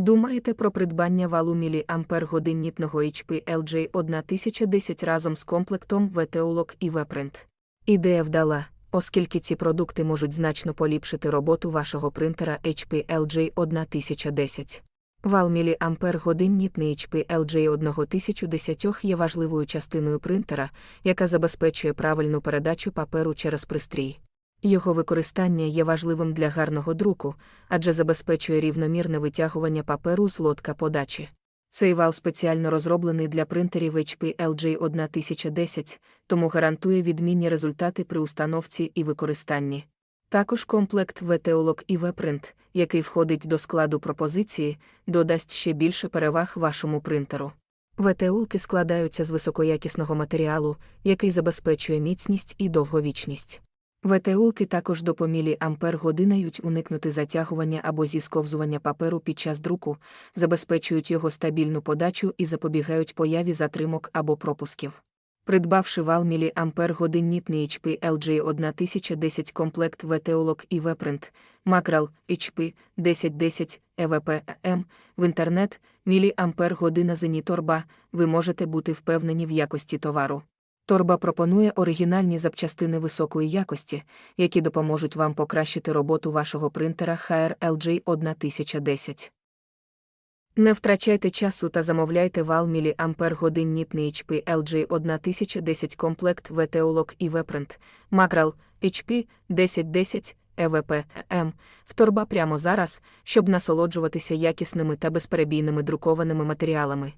Думаєте про придбання валу міліампер годиннітного HP LJ 1010 разом з комплектом VTULOC і VPrint? Ідея вдала, оскільки ці продукти можуть значно поліпшити роботу вашого принтера HP LJ 1010. Вал міліампер годиннітний HP LJ 1010 є важливою частиною принтера, яка забезпечує правильну передачу паперу через пристрій. Його використання є важливим для гарного друку, адже забезпечує рівномірне витягування паперу з лотка подачі. Цей вал спеціально розроблений для принтерів HP LJ 1010, тому гарантує відмінні результати при установці і використанні. Також комплект VTOLOG і VPrint, який входить до складу пропозиції, додасть ще більше переваг вашому принтеру. ВТУЛки складаються з високоякісного матеріалу, який забезпечує міцність і довговічність. ВТУЛки також допомілі ампер годинають уникнути затягування або зісковзування паперу під час друку, забезпечують його стабільну подачу і запобігають появі затримок або пропусків. Придбавши вал мілі ампер годиннітний HP LJ 1010 комплект VTOLOG і VPrint, Macral HP 1010 EVP-M в інтернет, мілі ампер година Зеніторба, ви можете бути впевнені в якості товару. Торба пропонує оригінальні запчастини високої якості, які допоможуть вам покращити роботу вашого принтера HRLJ 1010. Не втрачайте часу та замовляйте вал мілі ампер годиннітний HP LJ 1010 комплект VTOLOG і VPrint, Macral HP 1010 EVP M в торба прямо зараз, щоб насолоджуватися якісними та безперебійними друкованими матеріалами.